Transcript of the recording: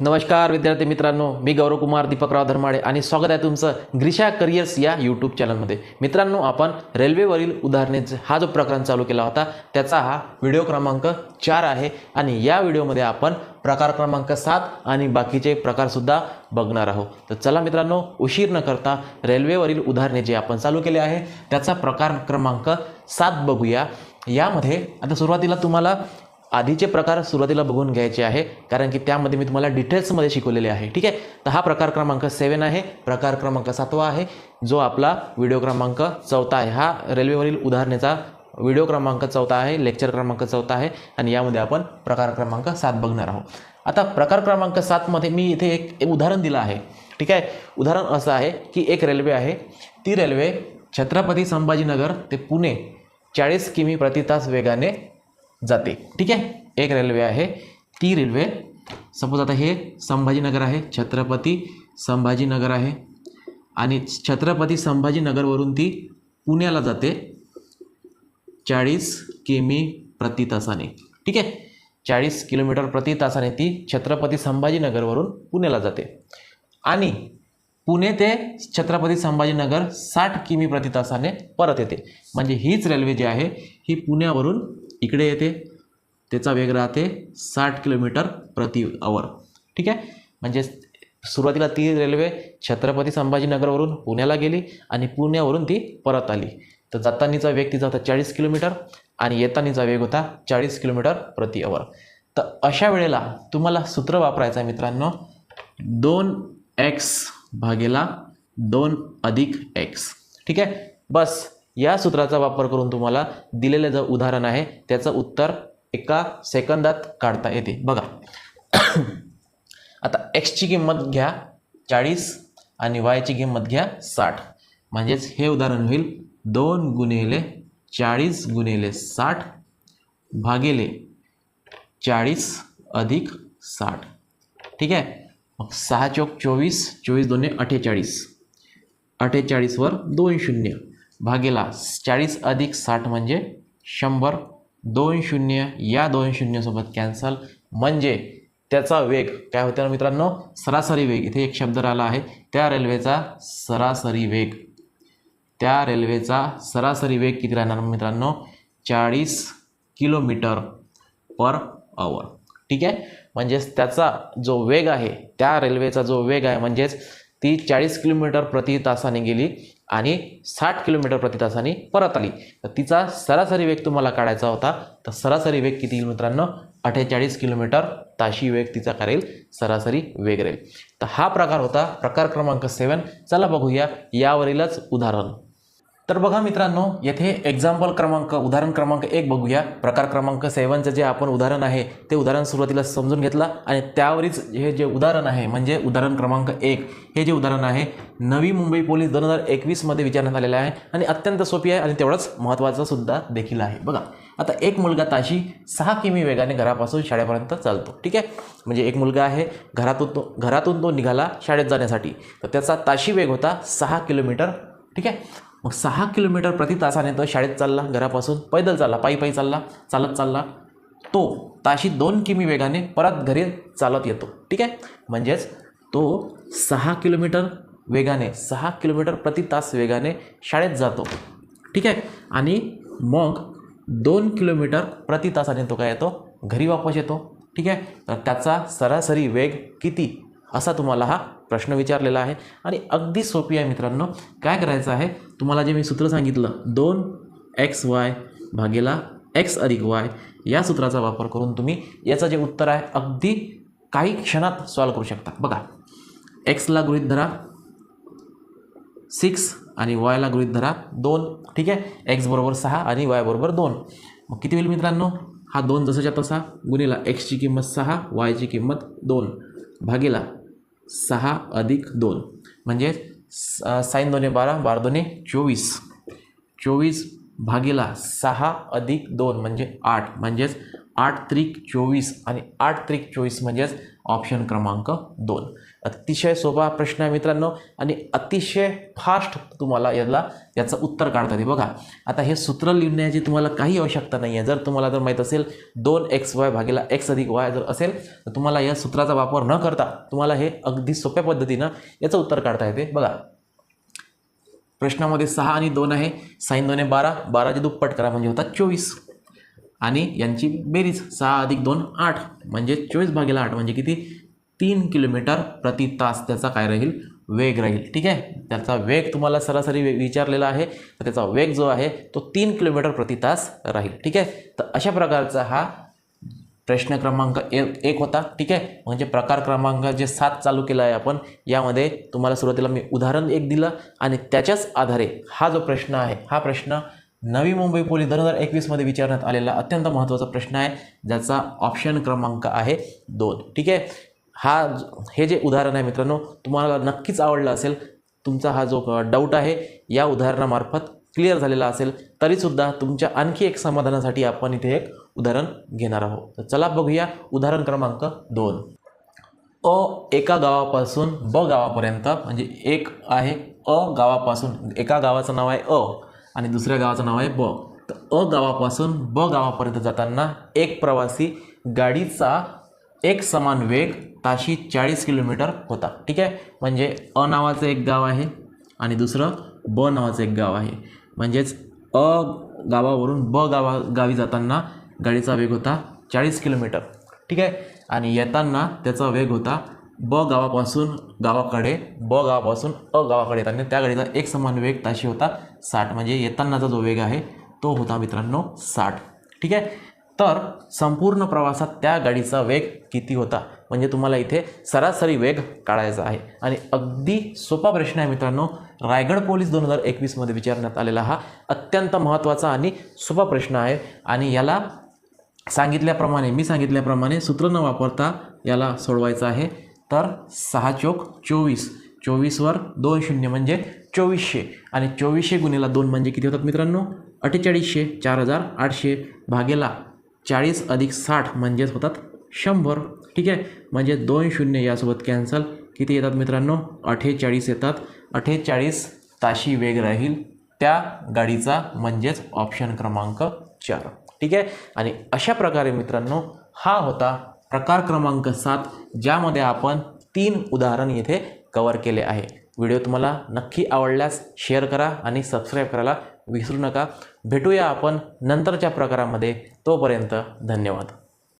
नमस्कार विद्यार्थी मित्रांनो. मी गौरव कुमार दीपकराव धर्माडे आणि स्वागत आहे तुमचं ग्रिशा करिअर्स या यूट्यूब चॅनलमध्ये मित्रांनो आपण रेल्वेवरील उदाहरणेचा हा जो प्रकरण चालू केला होता त्याचा हा व्हिडिओ क्रमांक चार आहे आणि या व्हिडिओमध्ये आपण प्रकार क्रमांक सात आणि बाकीचे प्रकारसुद्धा बघणार आहोत. तर चला मित्रांनो उशीर न करता रेल्वेवरील उदाहरणे जे आपण चालू केले आहे त्याचा प्रकार क्रमांक सात बघूया. यामध्ये आता सुरुवातीला तुम्हाला आधीचे प्रकार सुरुवातीला बघून घ्यायचे आहे कारण की त्यामध्ये मी तुम्हाला डिटेल्समध्ये शिकवलेले आहे ठीक आहे? तर हा प्रकार क्रमांक सेवन आहे प्रकार क्रमांक सातवा आहे जो आपला व्हिडिओ क्रमांक चौथा आहे. हा रेल्वेवरील उदाहरणेचा व्हिडिओ क्रमांक चौथा आहे लेक्चर क्रमांक चौथा आहे आणि यामध्ये आपण प्रकार क्रमांक सात बघणार आहोत. आता प्रकार क्रमांक सातमध्ये मी इथे एक एक उदाहरण दिलं आहे ठीक आहे? उदाहरण असं आहे की एक रेल्वे आहे ती रेल्वे छत्रपती संभाजीनगर ते पुणे चाळीस किमी प्रति तास वेगाने जाते. ठीक आहे? एक रेल्वे आहे. ती रेल्वे सपोज आता हे संभाजीनगर आहे छत्रपती संभाजीनगर आहे. आणि छत्रपती संभाजीनगरवरून ती पुण्याला जाते चाळीस किमी प्रति तासाने. ठीक आहे? चाळीस किलोमीटर प्रति तासाने ती छत्रपती संभाजीनगरवरून पुण्याला जाते. आणि पुणे ते छत्रपती संभाजीनगर साठ किमी प्रति तासाने परत येते. म्हणजे हीच रेल्वे जी आहे ही पुण्यावरून इकडे येते त्याचा वेग राहते साठ किलोमीटर प्रति आवर ठीक आहे? म्हणजे सुरुवातीला ती रेल्वे छत्रपती संभाजीनगरवरून पुण्याला गेली आणि पुण्यावरून ती परत आली. तर जातानीचा वेग तिचा होता चाळीस किलोमीटर आणि येतानीचा वेग होता चाळीस किलोमीटर प्रति आवर तर अशा वेळेला तुम्हाला सूत्र वापरायचं आहे मित्रांनो. दोन एक्स भागेला दोन अधिक एक्स ठीक आहे? बस. या सूत्राचा वापर करून तुम्हाला दिलेलं जे उदाहरण आहे त्याचं उत्तर एका सेकंदात काढता येते. बघा. आता एक्सची किंमत घ्या चाळीस आणि वायची किंमत घ्या साठ. म्हणजेच हे उदाहरण होईल दोन गुणिले चाळीस गुणिले साठ भागिले चाळीस अधिक साठ. ठीक आहे? मग सहा चौक चोवीस चोवीस दोन्ही अठ्ठेचाळीस. अठ्ठेचाळीसवर दोन शून्य. भागेला चाळीस अधिक साठ म्हणजे शंभर. दोन शून्य या दोन शून्यसोबत कॅन्सल म्हणजे त्याचा वेग काय होते ना मित्रांनो? सरासरी वेग. इथे एक शब्द राहिला आहे. त्या रेल्वेचा सरासरी वेग. त्या रेल्वेचा सरासरी वेग किती राहणार मित्रांनो? चाळीस किलोमीटर पर आवर ठीक आहे? म्हणजेच त्याचा जो वेग आहे त्या रेल्वेचा जो वेग आहे म्हणजेच ती चाळीस किलोमीटर प्रति तासाने गेली आणि साठ किलोमीटर प्रति तासाने परत आली. तर तिचा सरासरी वेग तुम्हाला काढायचा होता. तर सरासरी वेग किती येईल मित्रांनो? अठ्ठेचाळीस किलोमीटर ताशी वेग तिचा करेल सरासरी वेग राहील तर हा प्रकार होता प्रकार क्रमांक सेवन चला बघूया यावरीलच उदाहरण. तर बघा मित्रांनो येथे एक्झाम्पल क्रमांक उदाहरण क्रमांक एक बघूया. प्रकार क्रमांक सेवनचं जे आपण उदाहरण आहे ते उदाहरण सुरुवातीला समजून घेतलं आणि त्यावरीच हे जे उदाहरण आहे म्हणजे उदाहरण क्रमांक एक हे जे उदाहरण आहे नवी मुंबई पोलीस दोन हजार एकवीसमध्ये विचारण्यात आलेलं आहे आणि अत्यंत सोपी आहे आणि तेवढंच महत्त्वाचं सुद्धा देखील आहे. बघा आता एक मुलगा ताशी सहा किमी वेगाने घरापासून शाळेपर्यंत चालतो. ठीक आहे? म्हणजे एक मुलगा आहे घरातून तो घरातून तो निघाला शाळेत जाण्यासाठी. तर त्याचा ताशी वेग होता सहा किलोमीटर. ठीक आहे? मग सहा किलोमीटर प्रति तासाने तो शाळेत चालला घरापासून पैदल चालला पायी पायी चालला चालत चालला. तो ताशी दोन किमी वेगाने परत घरी चालत येतो. ठीक आहे? म्हणजेच तो सहा किलोमीटर वेगाने सहा किलोमीटर प्रति तास वेगाने शाळेत जातो. ठीक आहे? आणि मग दोन किलोमीटर प्रति तासाने तो काय येतो? घरी वापस येतो. ठीक आहे? तर त्याचा सरासरी वेग किती? असा तुम्हाला हा प्रश्न विचारलेला आहे. आणि अगदी सोपी आहे मित्रांनो. काय करायचं आहे? तुम्हाला जे मी सूत्र सांगितलं दोन एक्स वाय भागेला एक्स अधिक वाय या सूत्राचा वापर करून तुम्ही याचं जे उत्तर आहे अगदी काही क्षणात सॉल्व करू शकता. बघा एक्सला गृहीत धरा सिक्स आणि वायला गृहीत धरा दोन. ठीक आहे? एक्स बरोबर सहा आणि वाय बरोबर दोन. मग किती होईल मित्रांनो? हा दोन जसाच्या तसा गुणिला एक्सची किंमत सहा वायची किंमत दोन. भागेला सहा अधिक दोन. म्हणजे साईन दोन्ही बारा बारा दोन्ही चोवीस. चोवीस भागीला सहा अधिक दोन म्हणजे आठ. म्हणजेच आठ त्रिक चोवीस आणि आठ त्रिक चोवीस म्हणजेच ऑप्शन क्रमांक दोन. अतिशय सोपा प्रश्न आहे मित्रांनो. आणि अतिशय फास्ट तुम्हाला याला याचं उत्तर काढता येते. बघा आता हे सूत्र लिहिण्याची तुम्हाला काही आवश्यकता नाही आहे जर तुम्हाला जर माहीत असेल दोन एक्स वाय भागेला एक्स अधिक वाय जर असेल तर तुम्हाला या सूत्राचा वापर न करता तुम्हाला हे अगदी सोप्या पद्धतीनं याचं उत्तर काढता येते. बघा प्रश्नामध्ये सहा आणि दोन आहे. साईन दोन आहे बारा. बाराचे दुप्पट करा म्हणजे होतात चोवीस. आणि यांची बेरीज सहा अधिक दोन आठ. म्हणजे चोवीस भागेला आठ म्हणजे किती? तीन किलोमीटर प्रति तास त्याचा काय राहील? वेग राहील. ठीक आहे? त्याचा वेग तुम्हाला सरासरी वे- विचारलेला आहे. तर त्याचा वेग जो आहे तो तीन किलोमीटर प्रति तास राहील. ठीक आहे? तर अशा प्रकारचा हा प्रश्न क्रमांक एक एक होता. ठीक आहे? म्हणजे प्रकार क्रमांक जे सात चालू केला आहे आपण यामध्ये तुम्हाला सुरुवातीला मी उदाहरण एक दिलं आणि त्याच्याच आधारे हा जो प्रश्न आहे हा प्रश्न नवी मुंबई पोलीस दोन हजार एकवीसमध्ये विचारण्यात आलेला अत्यंत महत्त्वाचा प्रश्न आहे. ज्याचा ऑप्शन क्रमांक आहे दोन. ठीक आहे? हा हे जे उदाहरण आहे मित्रांनो तुम्हाला नक्कीच आवडलं असेल. तुमचा हा जो डाऊट आहे या उदाहरणामार्फत क्लिअर झालेला असेल. तरीसुद्धा तुमच्या आणखी एक समाधानासाठी आपण इथे एक उदाहरण घेणार आहोत. तर चला बघूया उदाहरण क्रमांक दोन. अ एका गावापासून ब गावापर्यंत म्हणजे एक आहे अ गावापासून एका गावाचं नाव आहे अ आणि दुसऱ्या गावाचं नाव आहे ब. तर अ गावापासून ब गावापर्यंत जाताना एक प्रवासी गाडीचा एक समान वेग ताशी चाळीस किलोमीटर होता. ठीक आहे? म्हणजे अ नावाचं एक गाव आहे आणि दुसरं ब नावाचं एक गाव आहे. म्हणजेच अ गावावरून ब गावा गावी जाताना गाडीचा वेग होता चाळीस किलोमीटर. ठीक आहे? आणि येताना त्याचा वेग होता ब गावापासून गावाकडे ब गावापासून अ गावाकडे येताना. त्या गाडीचा एक समान वेग ताशी होता साठ. म्हणजे येतानाचा जो वेग आहे तो होता मित्रांनो साठ. ठीक आहे? तर संपूर्ण प्रवासात त्या गाडीचा वेग किती होता? म्हणजे तुम्हाला इथे सरासरी वेग काढायचा आहे. आणि अगदी सोपा प्रश्न आहे मित्रांनो रायगड पोलीस दोन हजार एकवीसमध्ये विचारण्यात आलेला हा अत्यंत महत्त्वाचा आणि सोपा प्रश्न आहे. आणि याला सांगितल्याप्रमाणे मी सांगितल्याप्रमाणे सूत्र न वापरता याला सोडवायचं आहे. तर सहा चोक चोवीस. चोवीसवर दोन शून्य म्हणजे चोवीसशे. आणि चोवीसशे गुन्हेला दोन म्हणजे किती होतात मित्रांनो? अठ्ठेचाळीसशे चार हजार आठशे भागेला चाळीस अधिक साठ म्हणजेच होतात शंभर. ठीक आहे? म्हणजे दोन शून्य यासोबत कॅन्सल किती येतात मित्रांनो? अठ्ठेचाळीस येतात. अठ्ठेचाळीस ताशी वेग राहील त्या गाडीचा म्हणजेच ऑप्शन क्रमांक चार. ठीक आहे? आणि अशा प्रकारे मित्रांनो हा होता प्रकार क्रमांक सात ज्यामध्ये आपण तीन उदाहरण येथे कवर केले आहे. व्हिडिओ तुम्हाला नक्की आवडल्यास शेअर करा आणि सबस्क्राईब करायला विसरू नका. भेटूया आपण नंतरच्या प्रकारामध्ये. तोपर्यंत धन्यवाद.